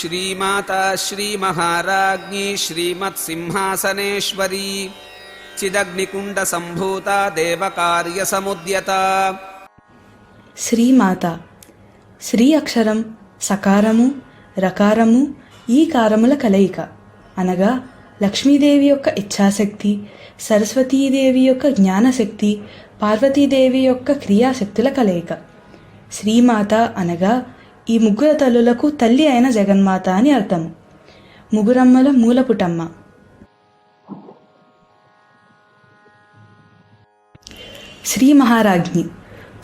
श्रीमाता श्रीमहाराज्ञी श्रीमत्सिंहासनेश्वरी चिदग्निकुण्डसम्भूता देवकार्यसमुद्यता శ్రీమాత శ్రీ అక్షరం సకారము రకారము ఈ కారముల కలయిక అనగా లక్ష్మీదేవి యొక్క ఇచ్ఛాశక్తి సరస్వతీదేవి యొక్క జ్ఞానశక్తి పార్వతీదేవి యొక్క క్రియాశక్తుల కలయిక శ్రీమాత అనగా ఈ ముగ్గురు తల్లులకు తల్లి అయిన జగన్మాత అని అర్థము ముగురమ్మల మూలపుటమ్మ. శ్రీ మహారాజ్ఞి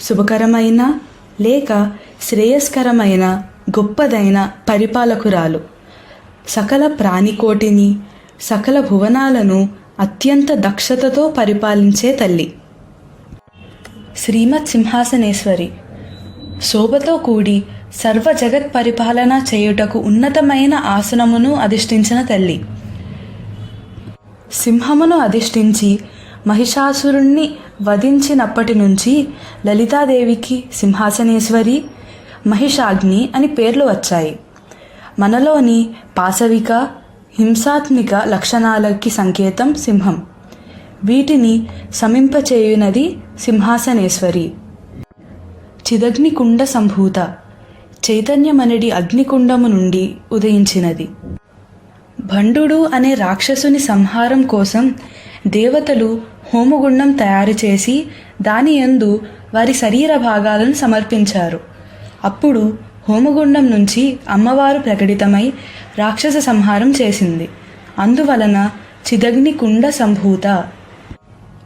శుభకరమైన లేక శ్రేయస్కరమైన గొప్పదైన పరిపాలకురాలు. సకల ప్రాణికోటిని సకల భువనాలను అత్యంత దక్షతతో పరిపాలించే తల్లి. శ్రీమత్ సింహాసనేశ్వరి. శోభతో కూడి సర్వ జగత్ పరిపాలన చేయుటకు ఉన్నతమైన ఆసనమును అధిష్ఠించిన తల్లి. సింహమును అధిష్ఠించి మహిషాసురుణ్ణి వధించినప్పటి నుంచి లలితాదేవికి సింహాసనేశ్వరి మహిషాగ్ని అని పేర్లు వచ్చాయి. మనలోని పాశవిక హింసాత్మిక లక్షణాలకి సంకేతం సింహం. వీటిని సమింపచేయునది సింహాసనేశ్వరి. చిదగ్నికుండ సంభూత. చైతన్యమనడి అగ్నికుండము నుండి ఉదయించినది. భండుడు అనే రాక్షసుని సంహారం కోసం దేవతలు హోమగుండం తయారు చేసి దాని యందు వారి శరీర భాగాలను సమర్పించారు. అప్పుడు హోమగుండం నుంచి అమ్మవారు ప్రకటితమై రాక్షస సంహారం చేసింది. అందువలన చిదగ్ని కుండ సంభూత.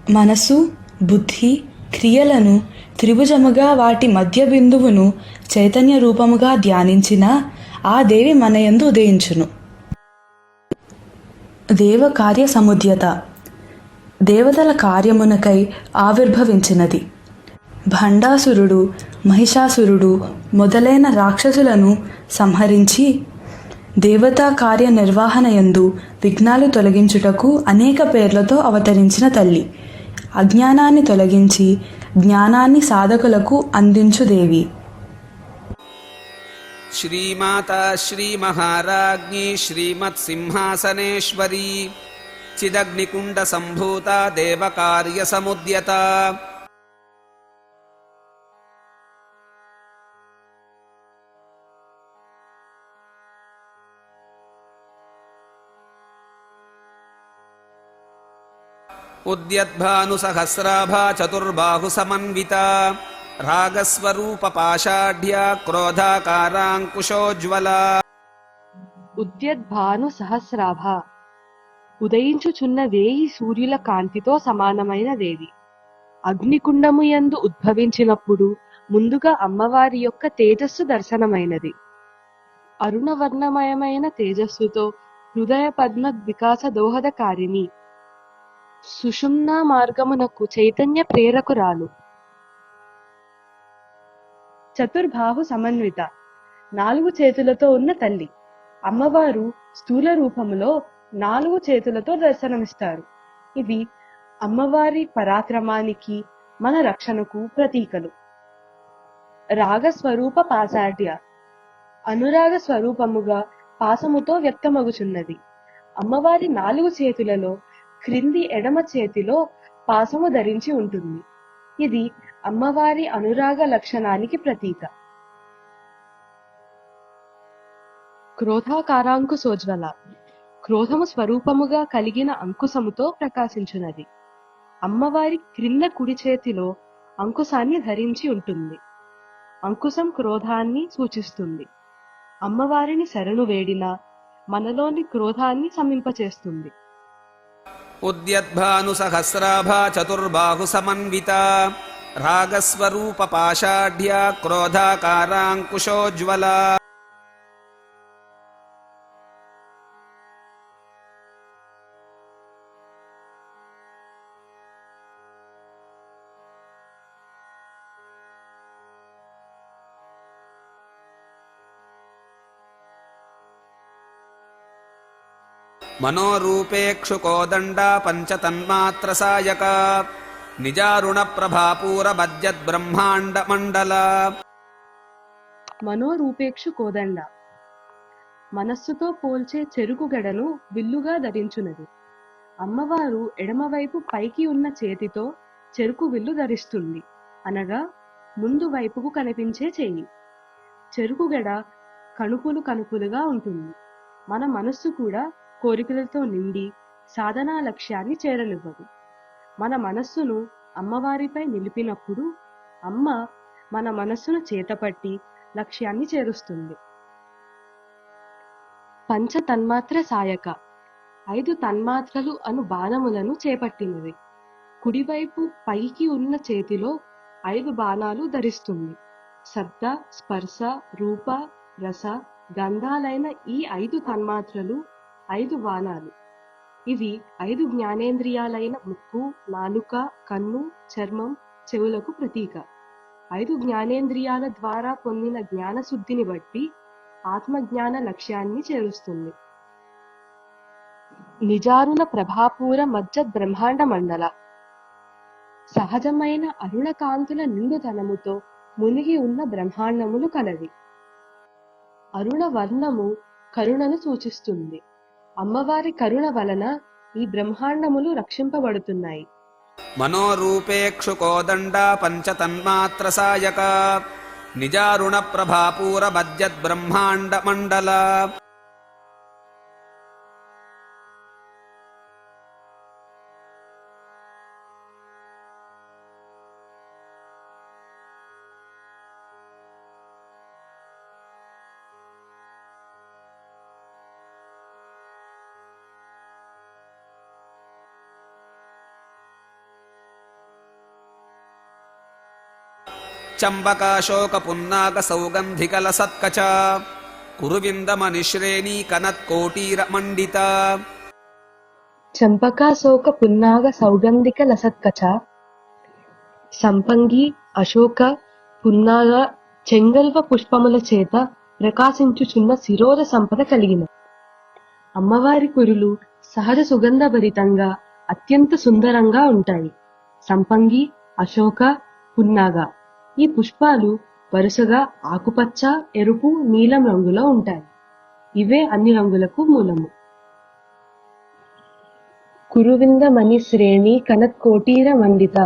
మనసు బుద్ధి క్రియలను త్రిభుజముగా వాటి మధ్య బిందువును చైతన్య రూపముగా ధ్యానించిన ఆ దేవి మనయందు ఉదయించును. దేవ కార్య సముద్యత. దేవతల కార్యమునకై ఆవిర్భవించినది. భండాసురుడు మహిషాసురుడు మొదలైన రాక్షసులను సంహరించి దేవతా కార్య నిర్వహణ యందు విఘ్నాలు తొలగించుటకు అనేక పేర్లతో అవతరించిన తల్లి. అజ్ఞానాన్ని తొలగించి జ్ఞానాన్ని సాధకులకు అందించుదేవి శ్రీమాతా శ్రీమహారాజ్ఞి శ్రీమత్ సింహాసనేశ్వరీ చిదగ్నికుండ సంభూత దేవకార్య సముద్యత. उद्यद्भानुसहस्राभा चतुर्बाहुसमन्विता रागस्वरूपपाषाढ्या क्रोधाकाराङ्कुशोज्ज्वला ఉద్యద్భాను సహస్రాభ ఉదయించుచున్న వేయి సూర్యుల కాంతితో సమానమైన దేవి అగ్నికుండము యందు ఉద్భవించినప్పుడు ముందుగా అమ్మవారి యొక్క తేజస్సు దర్శనమైనది అరుణవర్ణమయమైన తేజస్సుతో హృదయ పద్మ వికాస దోహదకారిణి సుషుమ్నా మార్గమునకు చైతన్య ప్రేరకురాలు. చతుర్బాహు సమన్విత. నాలుగు చేతులతో ఉన్న తల్లి. అమ్మవారు స్థూల రూపములో నాలుగు చేతులతో దర్శనమిస్తారు. ఇవి అమ్మవారి పరాక్రమానికి మన రక్షణకు ప్రతీకలు. రాగ స్వరూప పాసాఢ్య. అనురాగ స్వరూపముగా పాసముతో వ్యక్తమగుచున్నది. అమ్మవారి నాలుగు చేతులలో క్రింది ఎడమ చేతిలో పాసము ధరించి ఉంటుంది. ఇది అమ్మవారి అనురాగ లక్షణానికి ప్రతీక. క్రోధాకారాంకుశోజ్వల క్రోధము స్వరూపముగా కలిగిన అంకుశముతో ప్రకాశించున్నది అమ్మవారి క్రింద కుడి చేతిలో అంకుశాన్ని ధరించి ఉంటుంది. అంకుశం క్రోధాన్ని సూచిస్తుంది. అమ్మవారిని శరణు వేడిన మనలోని క్రోధాన్ని సమింపచేస్తుంది उद्यद्भानुसहस्राभा चतुर्बाहुसमन्विता रागस्वरूपपाषाढ्या क्रोधाकाराङ्कुशोज्ज्वला मनोरूपेक्षुकोदण्डा पञ्चतन्मात्रसायका निजारुणप्रभापूरबध्यद्ब्रह्माण्डमण्डला మనోరూపేక్షు కోదండ మనస్సుతో పోల్చే చెరుకు గడను విల్లుగా ధరించునది అమ్మవారు ఎడమవైపు పైకి ఉన్న చేతితో చెరుకు విల్లు ధరిస్తుంది అనగా ముందు వైపుకు కనిపించే చెయ్యి చెరుకు గడ కణుపులు కణుపులుగా ఉంటుంది మన మనస్సు కూడా కోరికలతో నిండి సాధనా లక్ష్యాన్ని చేరనివ్వదు. మన మనస్సును అమ్మవారిపై నిలిపినప్పుడు అమ్మ మన మనస్సును చేతపట్టి లక్ష్యాన్ని చేరుస్తుంది. పంచ తన్మాత్ర సాయక. ఐదు తన్మాత్రలు అను బాణములను చేపట్టినది. కుడివైపు పైకి ఉన్న చేతిలో ఐదు బాణాలు ధరిస్తుంది. శబ్ద స్పర్శ రూప రస గంధాలైన ఈ ఐదు తన్మాత్రలు ఐదు బాణాలు. ఇవి ఐదు జ్ఞానేంద్రియాలైన ముక్కు నాలుక కన్ను చర్మం చెవులకు ప్రతీక. ఐదు జ్ఞానేంద్రియాల ద్వారా పొందిన జ్ఞానశుద్ధిని బట్టి ఆత్మజ్ఞాన లక్ష్యాన్ని చేరుస్తుంది. నిజారుణ ప్రభాపూర మధ్య బ్రహ్మాండ మండల. సహజమైన అరుణకాంతుల నిండుతనముతో మునిగి ఉన్న బ్రహ్మాండములు కలవి. అరుణ వర్ణము కరుణను సూచిస్తుంది. అమ్మవారి కరుణ వలన ఈ బ్రహ్మాండములు రక్షింపబడుతున్నాయి. మనోరూపేక్షుకోదండ పంచతన్మాత్ర సాయక. నిజారుణ ప్రభాపూర బ్రహ్మాండ మండల చంబకాశోక పున్నాగ సౌగంధికల సత్కచ కురువిందమనిశ్రేణీ కనత్కోటీర మండిత చంపకాశోక పున్నాగ సౌగంధిక లసత్కచ సంపంగి అశోక పున్నాగ చెంగల్వ పుష్పముల చేత ప్రకాశించుచున్న శిరోధ సంపద కలిగిన. అమ్మవారి కురులు సహజ సుగంధభరితంగా అత్యంత సుందరంగా ఉంటాయి. సంపంగి అశోక పున్నాగ. ఈ పుష్పాలు వరుసగా ఆకుపచ్చ ఎరుపు నీలం రంగులో ఉంటాయి. ఇవే అన్ని రంగులకు మూలము. కురువిందమణి శ్రేణి కనత్కోటీర మండిత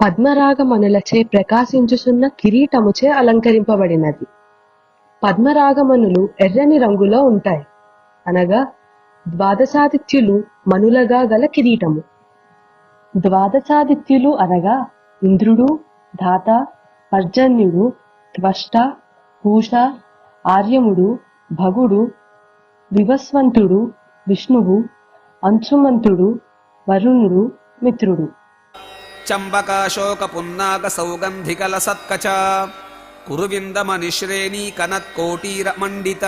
పద్మరాగమనులచే ప్రకాశించుచున్న కిరీటముచే అలంకరింపబడినది. పద్మరాగమణులు ఎర్రని రంగులో ఉంటాయి. అనగా ద్వాదశాదిత్యులు మనులగా గల కిరీటము. ద్వాదశాదిత్యులు అనగా ఇంద్రుడు ధాత పర్జన్యుడు త్వష్ట పూష ఆర్యముడు భగుడు వివస్వంతుడు విష్ణువు అంశుమంతుడు వరుణుడు మిత్రుడు. చంబకాశోక పున్నాగ సౌగంధికల సత్కచ కురువిందమనిశ్రేణీ కనత్కోటీర మండిత